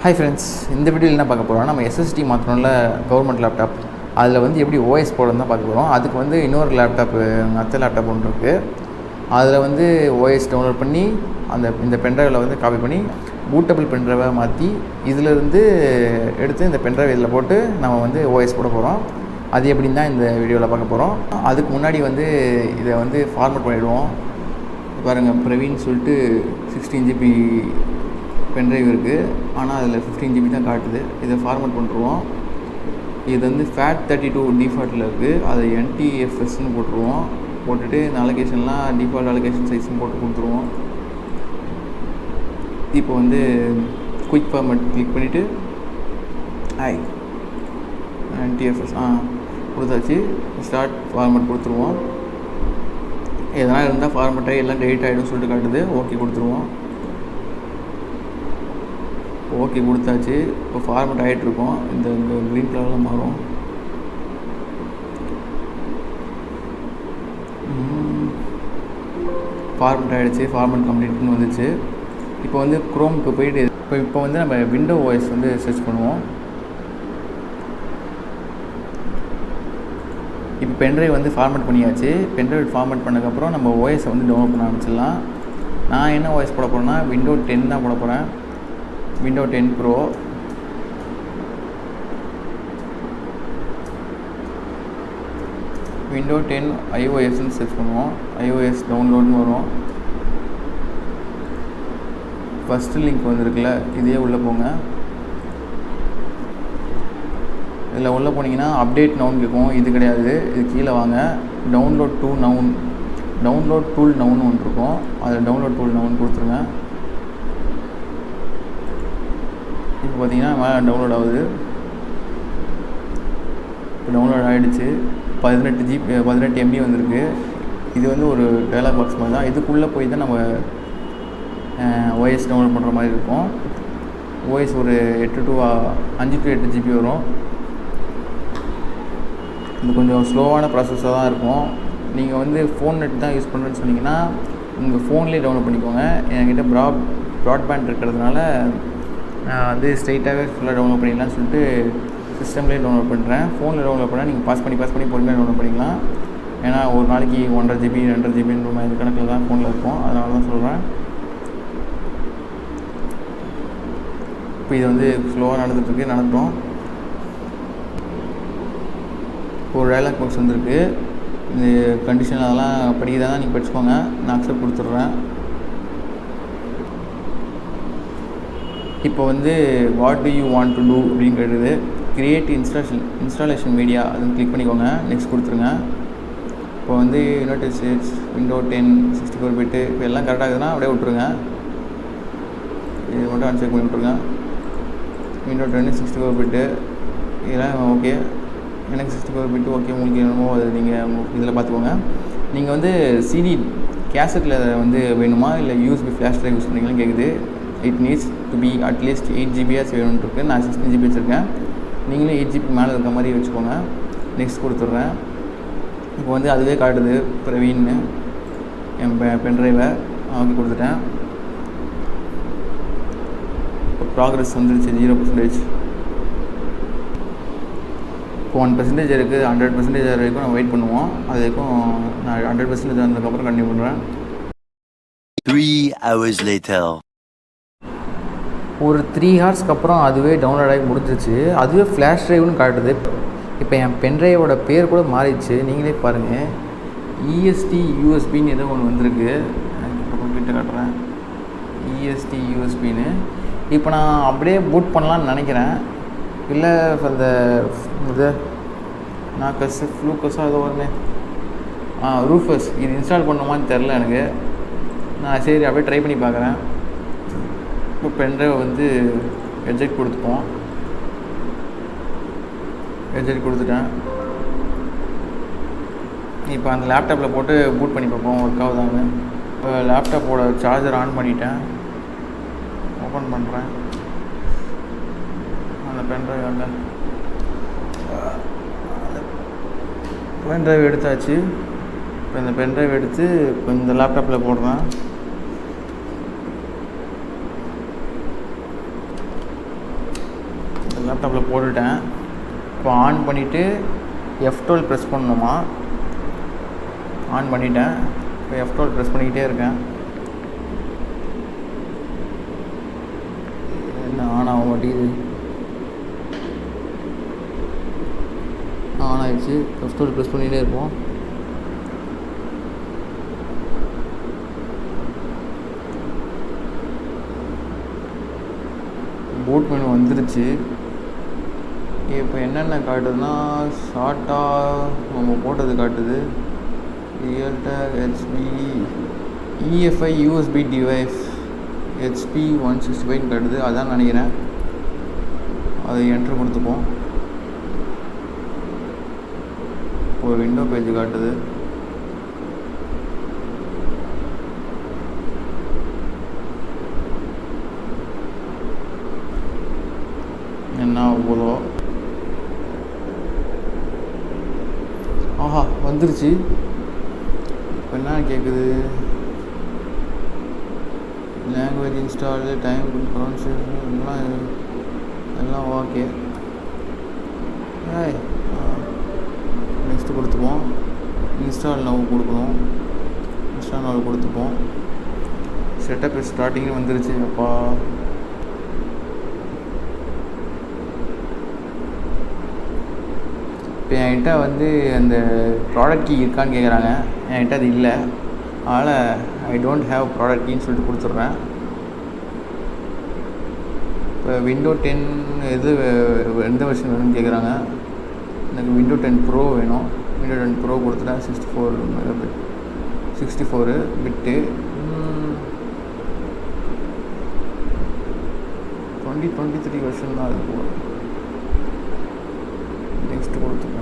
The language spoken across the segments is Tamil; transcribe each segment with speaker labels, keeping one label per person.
Speaker 1: ஹாய் ஃப்ரெண்ட்ஸ் இந்த வீடியோவில் என்ன பார்க்க போகிறோம் நம்ம எஸ்எஸ்டி மாற்றணும்ல கவர்மெண்ட் லேப்டாப் அதில் வந்து எப்படி ஓஎஸ் போடணும் தான் பார்க்க போகிறோம் அதுக்கு வந்து இன்னொரு லேப்டாப்பு அத்த லேப்டாப் ஒன்று இருக்குது அதில் வந்து ஓஎஸ் டவுன்லோட் பண்ணி அந்த இந்த பென்ட்ரைவில் வந்து காப்பி பண்ணி பூட்டபிள் பென்ட்ரைவை மாற்றி இதிலிருந்து எடுத்து இந்த பென்ட்ரைவ் இதில் போட்டு நம்ம வந்து ஓஎஸ் போட போகிறோம் அது எப்படின்னு தான் இந்த வீடியோவில் பார்க்க போகிறோம் அதுக்கு முன்னாடி வந்து இதை வந்து ஃபார்மேட் பண்ணிவிடுவோம் பாருங்கள் பிரவீன் சொல்லிட்டு சிக்ஸ்டீன் ஜிபி பென்ட்ரைவ் இருக்குது ஆனால் அதில் ஃபிஃப்டீன் ஜிபி தான் காட்டுது. இதை ஃபார்மேட் பண்ணுருவோம் இது வந்து ஃபேட் தேர்ட்டி டூ டிஃபால்ட்டில் இருக்குது அதை என்டிஎஃப்எஸ்ன்னு போட்டுருவோம். போட்டுட்டு இந்த அலோகேஷன்லாம் டிஃபால்ட் அலோகேஷன் சைஸ்னு போட்டு கொடுத்துருவோம். இப்போ வந்து குயிக் ஃபார்மட் கிளிக் பண்ணிவிட்டு ஐ என்டிஎஃப்எஸ் ஆ கொடுத்தாச்சு. ஸ்டார்ட் ஃபார்மட் கொடுத்துருவோம். எதனால் இருந்தால் ஃபார்மேட்டை எல்லாம் டெலிட் ஆகிடும் சொல்லிட்டு காட்டுது. ஓகே கொடுத்துருவோம். ஓகே கொடுத்தாச்சு. இப்போ ஃபார்மேட் ஆகிட்ருக்கோம் இந்த க்ரீன் கலரில் மாறும். ஃபார்மேட் ஆகிடுச்சு ஃபார்மேட் கம்ப்ளீட்னு வந்துச்சு. இப்போ வந்து குரோம்க்கு போயிட்டு இப்போ இப்போ வந்து நம்ம விண்டோ வாய்ஸ் வந்து சர்ச் பண்ணுவோம். இப்போ பென்ட்ரைவ் வந்து ஃபார்மேட் பண்ணியாச்சு. பென்ட்ரைவ் ஃபார்மேட் பண்ணதுக்கப்புறம் நம்ம ஓஎஸை வந்து டவுன்லோட் பண்ண ஆரம்பிச்சிடலாம். நான் என்ன ஓஎஸ் போட போகிறேன்னா விண்டோ டென் தான் போட போகிறேன் window ten pro window ten ஐஓஎஸ்ன்னு search பண்ணுவோம். ஐஓஎஸ் டவுன்லோட்னு வரும். ஃபஸ்ட்டு லிங்க் வந்துருக்குல்ல இதே உள்ளே போங்க. இதில் உள்ளே போனீங்கன்னா அப்டேட் நவுன் இருக்கும் இது கிடையாது. இது கீழே வாங்க. Download to now download tool now ஒன்று இருக்கும். அதில் டவுன்லோட் டூல் நவுன் கொடுத்துருங்க இப்போ பார்த்தீங்கன்னா மேலே டவுன்லோட் ஆகுது. இப்போ டவுன்லோட் ஆகிடுச்சு பதினெட்டு ஜிபி பதினெட்டு எம்பி வந்திருக்கு. இது வந்து ஒரு டயலாக் பாக்ஸ் மாதிரி தான். இதுக்குள்ளே போய் தான் நம்ம ஓஎஸ் டவுன்லோட் பண்ணுற மாதிரி இருக்கும். ஓஎஸ் ஒரு எட்டு டு அஞ்சு டு எட்டு ஜிபி வரும். இது கொஞ்சம் ஸ்லோவான ப்ராசஸாக தான் இருக்கும். நீங்கள் வந்து ஃபோன் நெட் தான் யூஸ் பண்ணுறேன்னு சொன்னீங்கன்னா உங்கள் ஃபோன்லேயே டவுன்லோட் பண்ணிக்கோங்க. என்கிட்ட ப்ராட் ப்ராட்பேண்ட் இருக்கிறதுனால நான் வந்து ஸ்ட்ரைட்டாகவே ஃபுல்லாக டவுன்லோட் பண்ணிடலாம்னு சொல்லிட்டு சிஸ்டம்லேயே டவுன்லோட் பண்ணுறேன் ஃபோனில் டவுன்லோட் பண்ணால் நீங்கள் பாஸ் பண்ணி பாஸ் பண்ணி பொறுமையாக டவுன்லோட் பண்ணிக்கலாம். ஏன்னா ஒரு நாளைக்கு ஒன்றரை ஜிபி ரெண்டரை ஜிபின்ற மாதிரி கணக்கில் தான் ஃபோனில் இருக்கும். அதனால தான் சொல்கிறேன் இப்போ இது வந்து ஸ்லோவாக நடந்துகிட்ருக்கு நடந்துட்டோம் ஒரு டைலாக் பாக்ஸ் வந்திருக்கு. இந்த கண்டிஷன் அதெல்லாம் படிக்கிறதா நீங்கள் படிச்சுக்கோங்க. நான் அக்செப்ட் கொடுத்துட்றேன். இப்போ வந்து what do you want to do அப்படின்னு கிரியேட் இன்ஸ்டாலேஷன் இன்ஸ்டாலேஷன் மீடியா அதுன்னு கிளிக் பண்ணிக்கோங்க. நெக்ஸ்ட் கொடுத்துருங்க. இப்போ வந்து United States window ten sixty four bit இப்போ எல்லாம் கரெக்டாக இருக்குதுன்னா அப்படியே விட்ருங்க இது மட்டும் அன்செக் பண்ணி விட்ருங்க விண்டோ டென்னு சிக்ஸ்டி ஃபோர் பிட்டு இதெல்லாம் ஓகே எனக்கு சிக்ஸ்டி ஃபோர் பிட்டு ஓகே உங்களுக்கு என்னமோ அது நீங்கள் இதில் பார்த்துக்கோங்க. நீங்கள் வந்து சிடி கேசட்டில் வந்து வேணுமா? இல்லை யூஎஸ்பி ஃப்ளாஷ் ட்ரைவ் யூஸ் பண்ணுறீங்களான்னு கேட்குது it needs to be at least eight ஜிபியாஸ் வேணும்னு இருக்குது நான் சிக்ஸ்டீன் ஜிபி வச்சுருக்கேன். நீங்களும் எயிட் ஜிபி மேலே இருக்க மாதிரி வச்சுக்கோங்க. நெக்ஸ்ட் கொடுத்துட்றேன். இப்போ வந்து அதுவே காட்டுது. பிரவீன்னு என் பெ பென்ட்ரைவை வாங்கி கொடுத்துட்டேன். இப்போ ப்ராக்ரஸ் வந்துருச்சு. ஜீரோ பர்சன்டேஜ் இப்போ ஒன் பர்சன்டேஜ் இருக்குது ஹண்ட்ரட் பர்சன்டேஜ் வரைக்கும் நான் வெயிட் பண்ணுவோம். அது வரைக்கும் நான் ஹண்ட்ரட் பர்சன்டேஜ் வந்ததுக்கப்புறம் கண்டினியூ பண்ணுறேன்
Speaker 2: த்ரீ ஹவர்ஸ் லேட்டர்
Speaker 1: ஒரு த்ரீ ஹார்ஸ்க்கு அப்புறம் அதுவே டவுன்லோட் ஆகி முடிஞ்சிச்சு அதுவே ஃப்ளாஷ் ட்ரைவ்னு காட்டுது. இப்போ என் பென்ட்ரைவோட பேர் கூட மாறிடுச்சு. நீங்களே பாருங்கள் இஎஸ்டி யூஎஸ்பின்னு ஏதோ ஒன்று வந்திருக்கு. இப்போ கிட்ட காட்டுறேன். இஎஸ்டி யூஎஸ்பின்னு இப்போ நான் அப்படியே பூட் பண்ணலான்னு நினைக்கிறேன். இல்லை அந்த இது நான் கஸ் ஃப்ளூக்கஸாக ஏதோ ஒன்று ஆ ரூஃபஸ் இது இன்ஸ்டால் பண்ணுமான்னு தெரில எனக்கு. நான் சரி அப்படியே ட்ரை பண்ணி பார்க்குறேன். இப்போ பென்ட்ரைவை வந்து எஜெக்ட் கொடுத்துப்போம் எஜெக்ட் கொடுத்துட்டேன். இப்போ அந்த லேப்டாப்பில் போட்டு பூட் பண்ணி பார்ப்போம் ஒர்க் ஆகுதாங்க இப்போ லேப்டாப்போட சார்ஜர் ஆன் பண்ணிட்டேன். ஓப்பன் பண்ணுறேன் அந்த பென்ட்ரைவ் அந்த பென்ட்ரைவ் எடுத்தாச்சு. இப்போ இந்த பென்ட்ரைவ் எடுத்து இப்போ இந்த லேப்டாப்பில் போடுறேன். லேப்டாப்பில் போட்டுட்டேன். இப்போ ஆன் பண்ணிவிட்டு எஃப் டுவெல் ப்ரெஸ் பண்ணணுமா? ஆன் பண்ணிட்டேன். இப்போ எஃப் டுவெல் ப்ரெஸ் பண்ணிக்கிட்டே இருக்கேன். என்ன ஆன் ஆக மாட்டேங்குது? ஆன் ஆயிடுச்சு. எஃப் டுவெல் ப்ரெஸ் பண்ணிகிட்டே இருப்போம். போட் மெனு வந்துருச்சு. இப்போ என்னென்ன காட்டுதுன்னா ஷார்ட்டாக நம்ம போட்டது காட்டுது. Realtek HP EFI USB device HP one sixty ஃபைவ்னு காட்டுது. அதான் நினைக்கிறேன். அதை என்ட்ரு கொடுத்துப்போம். ஒரு விண்டோ பேஜ் காட்டுது என்ன ஆக போதோ ஆஹா வந்துருச்சு. இப்போ என்ன கேட்குது லாங்குவேஜ் இன்ஸ்டாலு டைம் ப்ரொனன்சியேஷன் எல்லாம் எல்லாம் ஓகே ஏய் நெக்ஸ்ட்டு கொடுத்துப்போம். இன்ஸ்டால் நவ் கொடுக்கணும். இன்ஸ்டால் நவ் கொடுத்துப்போம். செட்டப் ஸ்டார்டிங் வந்துருச்சு அப்பா. இப்போ என்கிட்ட வந்து அந்த ப்ராடக்ட் கீ இருக்கான்னு கேட்குறாங்க என்கிட்ட அது இல்லை. அதனால் ஐ டோன்ட் ஹேவ் ப்ராடக்ட் கீன்னு சொல்லிட்டு கொடுத்துட்றேன். இப்போ விண்டோ டென் எது வே- எந்த வெர்ஷன் வேணும்னு கேட்குறாங்க எனக்கு விண்டோ டென் ப்ரோ வேணும். விண்டோ டென் ப்ரோ கொடுத்துட்டேன் sixty four bit sixty four bit twenty twenty three version தான் அது போகும் நெக்ஸ்ட் கொடுத்துருக்கேன்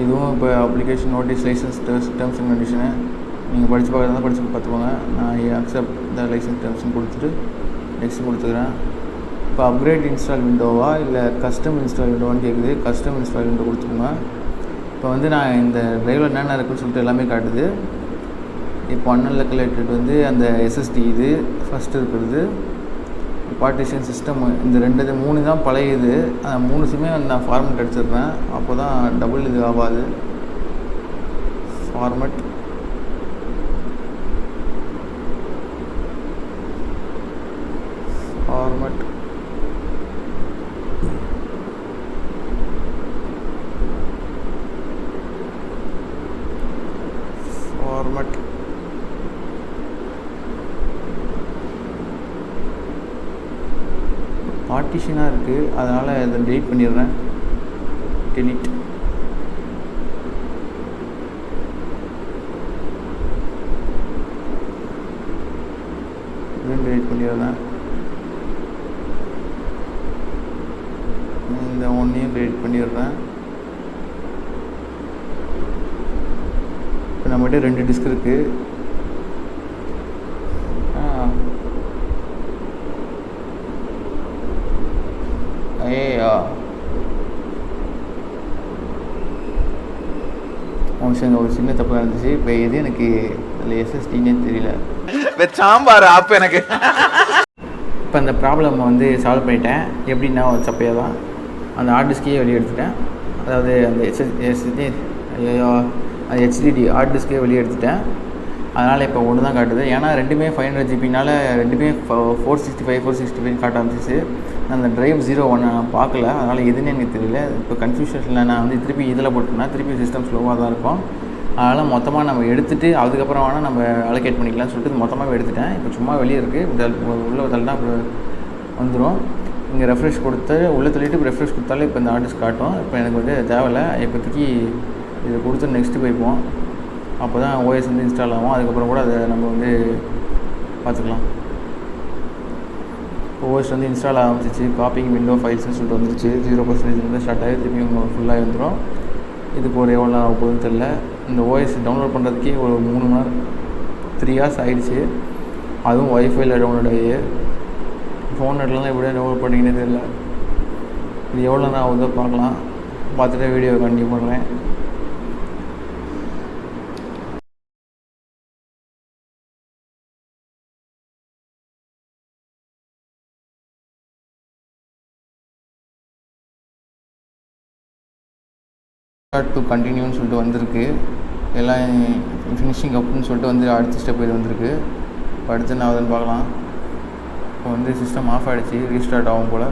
Speaker 1: இதுவும் இப்போ application notice license terms and condition நீங்கள் படித்து பார்க்குறதா படித்து பார்த்துக்கோங்க. நான் அக்செப்ட் த லைசன்ஸ் டேர்ம்ஸ்னு கொடுத்துட்டு நெக்ஸ்ட் கொடுத்துக்கிறேன். இப்போ அப்கிரேட் இன்ஸ்டால் விண்டோவா இல்லை கஸ்டம் இன்ஸ்டால் விண்டோவான்னு கேட்குது கஸ்டம் இன்ஸ்டால் விண்டோ கொடுத்துக்கோங்க. இப்போ வந்து நான் இந்த டிரைவில் என்னென்ன இருக்குன்னு சொல்லிட்டு எல்லாமே காட்டுது. இப்போ அண்ணனில் கலெக்டட் வந்து அந்த எஸ்எஸ்டி இது ஃபஸ்ட்டு இருக்கிறது. பார்ட்டிஷன் சிஸ்டம் இந்த ரெண்டு இது மூணு தான் பழையது. அந்த மூணு சிம்மே நான் ஃபார்மெட் அடிச்சிடுறேன் அப்போ தான் டபுள் இது ஆகாது. ஃபார்மெட் ஃபார்மெட் பார்ட்டிஷனாக இருக்குது அதனால் அதை டெலிட் பண்ணிடுறேன். டெலிட் இதுவும் டெலிட் பண்ணிடுறேன். இந்த ஒன்றையும் டெலிட் பண்ணிடுறேன். இப்போ நம்மகிட்ட ரெண்டு டிஸ்க் இருக்குது ஆ ஐயா ஒரு சின்ன ஒரு சின்ன தப்பு இருந்துச்சு இப்போ எது எனக்கு அதில் எஸ்எஸ்டின்னே தெரியல
Speaker 3: சாம்பார் ஆப் எனக்கு
Speaker 1: இப்போ அந்த ப்ராப்ளம் வந்து சால்வ் பண்ணிட்டேன் எப்படின்னா ஒரு சப்பையாக தான் அந்த ஹார்ட் டிஸ்கையே வெளியே எடுத்துட்டேன் அதாவது அந்த எஸ்எஸ் எஸ்எஸ்டி ஐயோ அந்த ஹெச்டிடி ஹார்ட் டிஸ்கே வெளியே எடுத்துட்டேன் அதனால் இப்போ ஒன்று தான் காட்டுது. ஏன்னா ரெண்டுமே ஃபைவ் ஹண்ட்ரட் ஜிபினால் ரெண்டுமே four sixty five four sixty five காட்ட ஆரம்பிச்சிச்சு அந்த ட்ரைவ் ஜீரோ ஒன் நான் பார்க்கல. அதனால் எதுன்னு எனக்கு தெரியல. இப்போ கன்ஃபியூஷனில் நான் வந்து திருப்பி இதில் போட்டேன்னா திருப்பி சிஸ்டம் ஸ்லோவாக தான் இருக்கும். அதனால் மொத்தமாக நம்ம எடுத்துகிட்டு அதுக்கப்புறம் வேணால் நம்ம அலோகேட் பண்ணிக்கலாம்னு சொல்லிட்டு மொத்தமாக எடுத்துட்டேன். இப்போ சும்மா வெளியே இருக்குது உள்ள தள்ளினா அப்புறம் வந்துடும் இங்கே ரெஃப்ரெஷ் கொடுத்து உள்ளே தள்ளிட்டு ரெஃப்ரெஷ் கொடுத்தாலே இப்போ இந்த ஆர்டிஸ்ட் காட்டும். இப்போ எனக்கு வந்து தேவையில்ல. இப்போதைக்கு இதை கொடுத்து நெக்ஸ்ட்டு போய்ப்போம் அப்போ தான் ஓஎஸ் வந்து இன்ஸ்டால் ஆகும். அதுக்கப்புறம் கூட அதை நம்ம வந்து பார்த்துக்கலாம். ஓஎஸ் வந்து இன்ஸ்டால் ஆரம்பிச்சிச்சு. காப்பிங் விண்டோ ஃபைல்ஸ்னு சொல்லிட்டு வந்துருச்சு. ஜீரோ பர்சன்டேஜ் வந்து ஸ்டார்ட் ஆகி திருப்பி உங்களுக்கு ஃபுல்லாக வந்துடும் இதுக்கு ஒரு எவ்வளோ நேரம் ஆக போகுதுன்னு தெரில இந்த ஓஎஸ் டவுன்லோட் பண்ணுறதுக்கே ஒரு மூணு மணி நேரம் த்ரீ ஹார்ஸ் ஆகிடுச்சு அதுவும் ஒய்ஃபைல டவுன்லோட் ஆகி. ஃபோன் நெட்லாம் எப்படியா டவுன்லோட் பண்ணிக்கினே தெரில இது எவ்வளோ நேரம் ஆகுதோ பார்க்கலாம். பார்த்துட்டு வீடியோ கண்டினியூ பண்ணுறேன் டு கண்டினியூன்னு சொல்லிட்டு வந்திருக்கு. எல்லாம் ஃபினிஷிங் அப்னு சொல்லிட்டு வந்து அடுத்த ஸ்டெப் இது வந்திருக்கு. இப்போ அடுத்து என்ன ஆகுதுன்னு பார்க்கலாம். இப்போ வந்து சிஸ்டம் ஆஃப் ஆகிடுச்சு ரீஸ்டார்ட் ஆகும் போல்.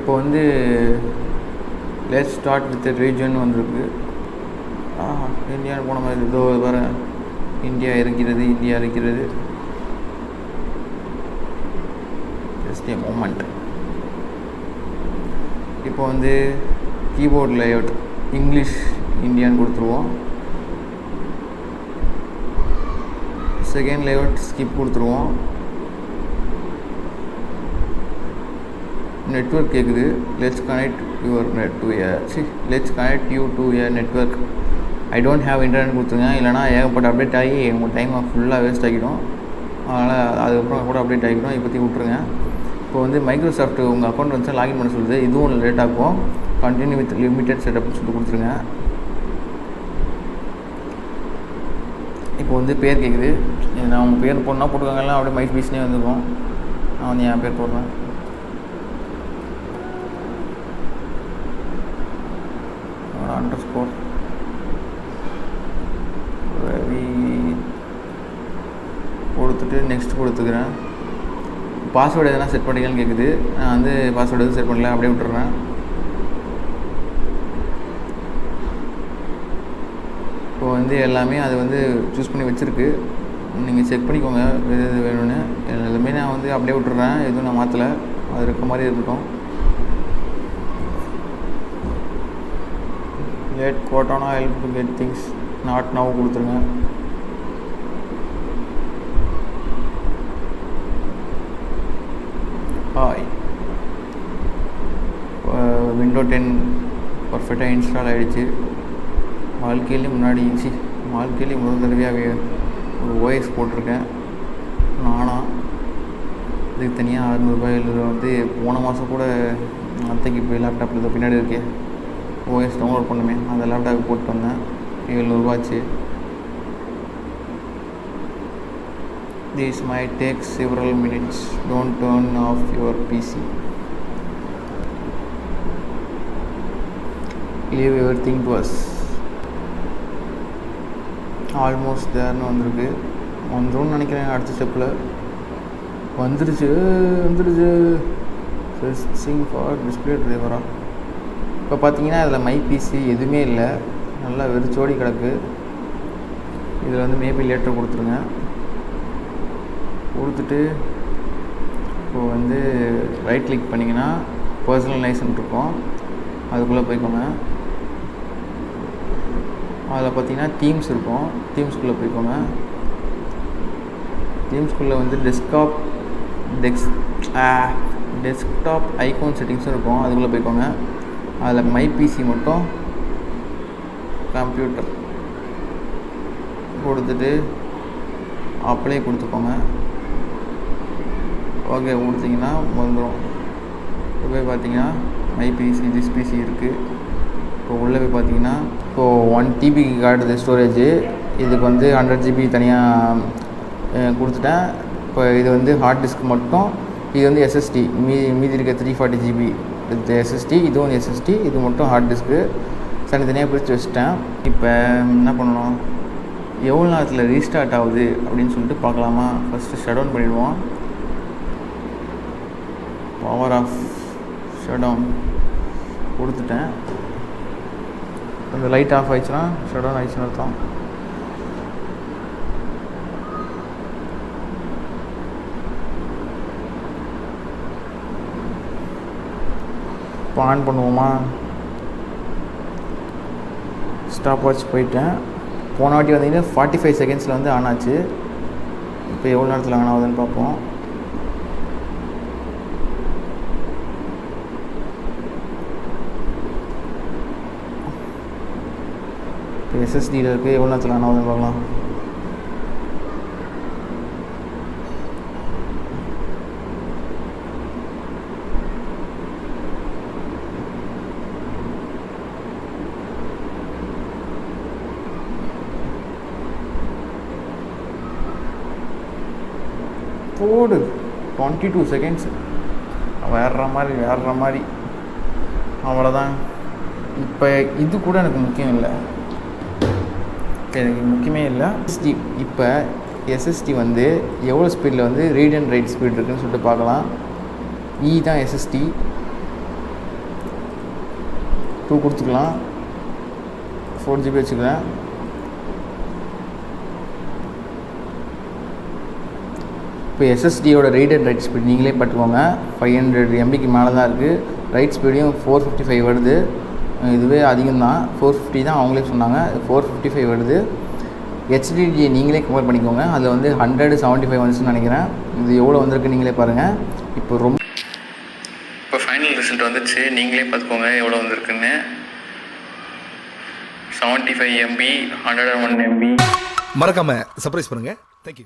Speaker 1: இப்போ வந்து லெட் ஸ்டார்ட் வித் ரீஜன் வந்திருக்கு ஆ போன மாதிரி ஏதோ வர இந்தியா இருக்கிறது இந்தியா இருக்கிறது. ஜஸ்ட் ஏ மூமெண்ட் இப்போ வந்து கீபோர்ட் லேஅவுட் இங்கிலீஷ் இந்தியான்னு கொடுத்துருவோம். செகண்ட் லேஅவுட் ஸ்கிப் கொடுத்துருவோம். நெட்ஒர்க் கேட்குது let's connect your net to see let's connect you to a network I don't have internet கொடுத்துருங்க. இல்லைனா ஏகப்பட்ட அப்டேட் ஆகி உங்கள் டைமை ஃபுல்லாக வேஸ்ட் ஆகிடும். அதனால் அதுக்கப்புறம் கூட அப்டேட் ஆகிடும். இப்போதைக்கு விட்ருங்க இப்போ வந்து மைக்ரோசாஃப்ட் உங்கள் அக்கௌண்ட் வந்து லாகின் பண்ண சொல்லுது. இதுவும் லேட் ஆகும். கண்டினியூ வித் லிமிடெட் செட்டப்னு சொல்லிட்டு கொடுத்துருங்க. இப்போ வந்து பேர் கேட்குது நான் உங்கள் பேர் போடணும் போட்டுக்கோங்கலாம் அப்படியே மைக் பீஸ்னே வந்துருக்கும் நான் வந்து என் பேர் போடுறேன். கொடுத்துட்டு நெக்ஸ்ட் கொடுத்துக்கிறேன். பாஸ்வேர்டு எதனா செட் பண்ணிக்கலான்னு கேட்குது நான் வந்து பாஸ்வேர்டு எதுவும் செட் பண்ணல அப்படியே விட்டுறேன். இப்போ வந்து எல்லாமே அது வந்து சூஸ் பண்ணி வச்சுருக்கு. நீங்கள் செக் பண்ணிக்கோங்க எது எது வேணும்னு. எல்லாமே நான் வந்து அப்படியே விட்டுறேன். எதுவும் நான் மாற்றலை அது இருக்க மாதிரி இருக்கட்டும். Let Cortana help to get things not now கொடுத்துருங்க. விண்டோ டென் பர்ஃபெக்டாக இன்ஸ்டால் ஆகிடுச்சு வாழ்க்கையிலே முன்னாடி சி வாழ்க்கையிலே முதல் தடவையாக ஒரு ஓஎஸ் போட்டிருக்கேன். நானாக இதுக்கு தனியாக அறுநூறுபாய் இதில் வந்து போன மாதம் கூட அத்தைக்கு போய் லேப்டாப்பில் இதை பின்னாடி இருக்கே ஓஎஸ் டவுன்லோட் பண்ணுமே அந்த லேப்டாப் போட்டு வந்தேன். ஏழ்நூறுபாச்சு this may take several minutes don't turn off your PC leave everything to us almost தேர்னு வந்திருக்கு. வந்துரும்னு நினைக்கிறேன் அடுத்த ஸ்டெப்பில் வந்துருச்சு வந்துருச்சு. செஸ்டிங் ஃபார் டிஸ்பிளே டிரைவரா இப்போ பார்த்தீங்கன்னா அதில் மை பிசி எதுவுமே இல்லை. நல்லா வெறிச்சோடி கிடக்கு. இதில் வந்து மேபி லேட்டர் கொடுத்துருங்க. கொடுத்துட்டு இப்போது வந்து ரைட் கிளிக் பண்ணிங்கன்னா பர்சனலைசன் இருக்கும். அதுக்குள்ளே போய்க்கோங்க. அதில் பார்த்தீங்கன்னா டீம்ஸ் இருக்கும். டீம்ஸ்குள்ளே போய்க்கோங்க. டீம்ஸ்குள்ளே வந்து டெஸ்க்டாப் டெக்ஸ் டெஸ்க்டாப் ஐகோன் செட்டிங்ஸும் இருக்கும். அதுக்குள்ளே போய்க்கோங்க. அதில் மை பிசி மட்டும் கம்ப்யூட்டர் கொடுத்துட்டு அப்ளை கொடுத்துக்கோங்க. ஓகே கொடுத்தீங்கன்னா வந்துடும் இப்போ போய் பார்த்தீங்கன்னா மை பிசி திஸ் பிசி இருக்குது இப்போ உள்ளே போய் பார்த்தீங்கன்னா இப்போது ஒன் டிபிக்கு காட்டுது ஸ்டோரேஜு இதுக்கு வந்து ஹண்ட்ரட் ஜிபி தனியாக கொடுத்துட்டேன். இப்போ இது வந்து ஹார்ட் டிஸ்க் மட்டும். இது வந்து எஸ்எஸ்டி மீ மீதி இருக்க த்ரீ ஃபார்ட்டி ஜிபி இது எஸ்எஸ்டி இதுவும் எஸ்எஸ்டி இது மட்டும் ஹார்ட் டிஸ்க்கு தனித்தனியாக பிரித்து வச்சுட்டேன். இப்போ என்ன பண்ணணும்? எவ்வளோ நேரத்தில் ரீஸ்டார்ட் ஆகுது அப்படின்னு சொல்லிட்டு பார்க்கலாமா? ஃபஸ்ட்டு ஷட் டவுன் பண்ணிடுவோம். பவர் ஆஃப் ஷட் டவுன் கொடுத்துட்டேன். கொஞ்சம் லைட் ஆஃப் ஆயிடுச்சுன்னா ஷட் டவுன் ஆயிடுச்சுன்னு அர்த்தம். இப்போ ஆன் பண்ணுவோமா? ஸ்டாப் வாட்ச் போயிட்டேன். போன வாட்டி வந்தீங்கன்னா ஃபார்ட்டி ஃபைவ் செகண்ட்ஸில் வந்து ஆன் ஆச்சு. இப்போ எவ்வளோ நேரத்தில் ஆன் ஆகுதுன்னு பார்ப்போம். இப்போ எஸ்எஸ்டியில் இருக்குது எவ்வளோ நேரத்தில் ஆன் ஆகுதுன்னு பார்க்கலாம். போடு. டுவெண்ட்டி டூ செகண்ட்ஸ் வேற மாதிரி வேறுற மாதிரி. அவ்வளோதான் இப்போ இது கூட எனக்கு முக்கியம் இல்லை. எனக்கு முக்கியமே இல்லை. எஸ்டி இப்போ எஸ்எஸ்டி வந்து எவ்வளோ ஸ்பீடில் வந்து ரீட் அண்ட் ரைட் ஸ்பீட் இருக்குன்னு சொல்லிட்டு பார்க்கலாம். இ தான் எஸ்எஸ்டி டூ கொடுத்துக்கலாம். ஃபோர் ஜிபி வச்சுக்கிறேன். இப்போ எஸ்எஸ்டியோட ரீட் அண்ட் ரைட் ஸ்பீட் நீங்களே பார்த்துக்கோங்க. ஃபைவ் ஹண்ட்ரட் எம்பிக்கு மேலே தான் இருக்குது ரைட் ஸ்பீடையும் ஃபோர் ஃபிஃப்டி ஃபைவ் வருது. இதுவே அதிகம் தான் ஃபோர் ஃபிஃப்டி தான் அவங்களே சொன்னாங்க. ஃபோர் ஃபிஃப்டி ஃபைவ் வருது ஹெச்டிடியை நீங்களே கம்பேர் பண்ணிக்கோங்க. அதில் வந்து ஹண்ட்ரட் செவன்ட்டி ஃபைவ் வந்துச்சுன்னு நினைக்கிறேன். இது எவ்வளோ வந்திருக்கு நீங்களே பாருங்கள் இப்போ ரொம்ப இப்போ ஃபைனல் ரிசல்ட் வந்துச்சு. நீங்களே பார்த்துக்கோங்க எவ்வளோ வந்திருக்குன்னு. Seventy five MB hundred and one MB
Speaker 4: மறக்காம சர்ப்ரைஸ் பண்ணுங்க. Thank you